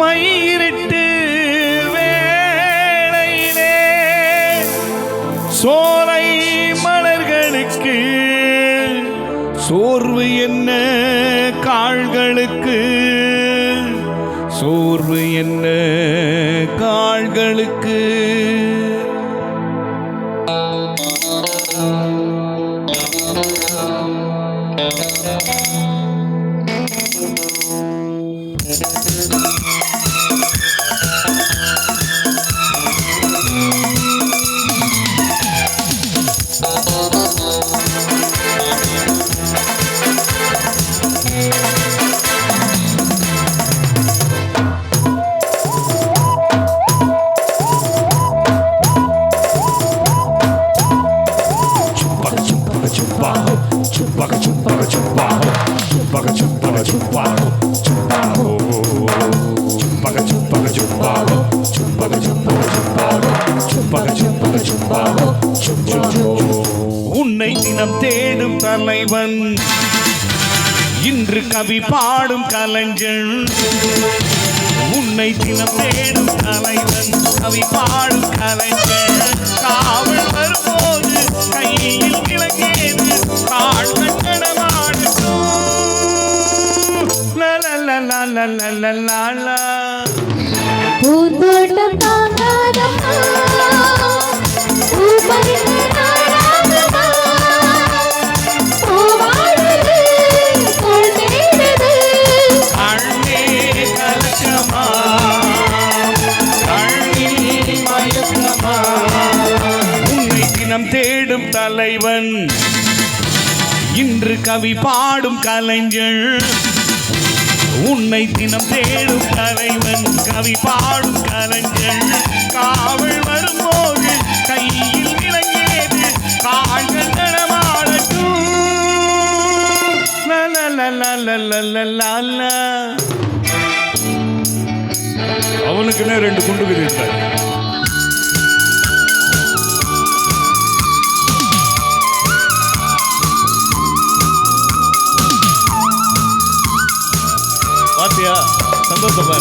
மயிரிட்டு வேளையிலே சோலை மலர்களுக்கு சோர்வு என்ன கால்களுக்கு சோர்வு என்ன கால்களுக்கு? చుప్పాలో చుప్పాలో చుంపక చుంపక చుప్పాలో చుంపక చుంపక చుప్పాలో చుంపక చుంపక చుప్పాలో చుంచుంచో உன்னை தினம் தேடும் தலைவன். இன்று கவி பாடும் கலைஞன். உன்னை தினம் தேடும் தலைவன் கவி பாடும் கலைஞன். லாலா பூந்தோட்டம் தாங்காதம்மா பூபரித்து நாடாதம்மா பூவாடுது பூந்தேடுது அண்ணீர் தேடும் தலைவன் இன்று கவி பாடும் கலைஞர் உன்னை தினம் தேடும் தலைவன் கவி பாடும் கலைஞன். காவல் வரும்போது கையில் இலங்கியது கால்கள் நடமாடட்டும் அவனுக்குன்னே ரெண்டு குண்டு விதித்தார் பாத்தியா சந்தோஷமா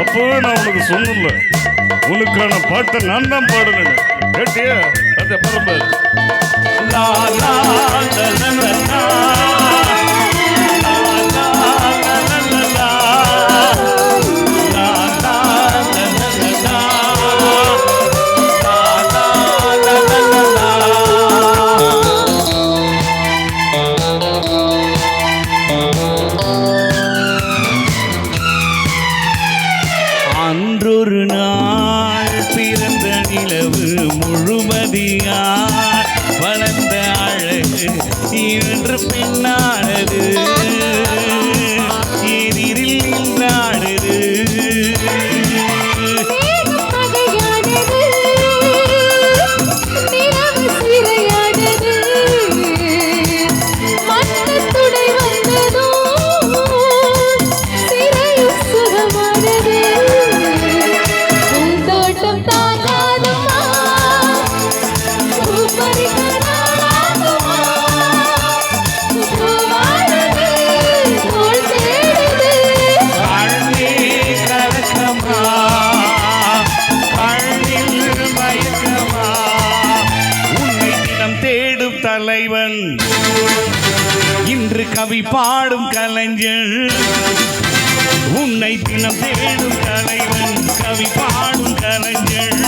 அப்பவே நான் உனக்கு சொன்னல உனக்கான பாட்டை நான் தான் பாடுனேன். கேட்டியா? அந்த பரம்பரை இன்று பெண்ணான தலைவன் இன்று கவி பாடும் கலைஞர் உன்னை தினம் தேடும் தலைவன். கவி பாடும் கலைஞர்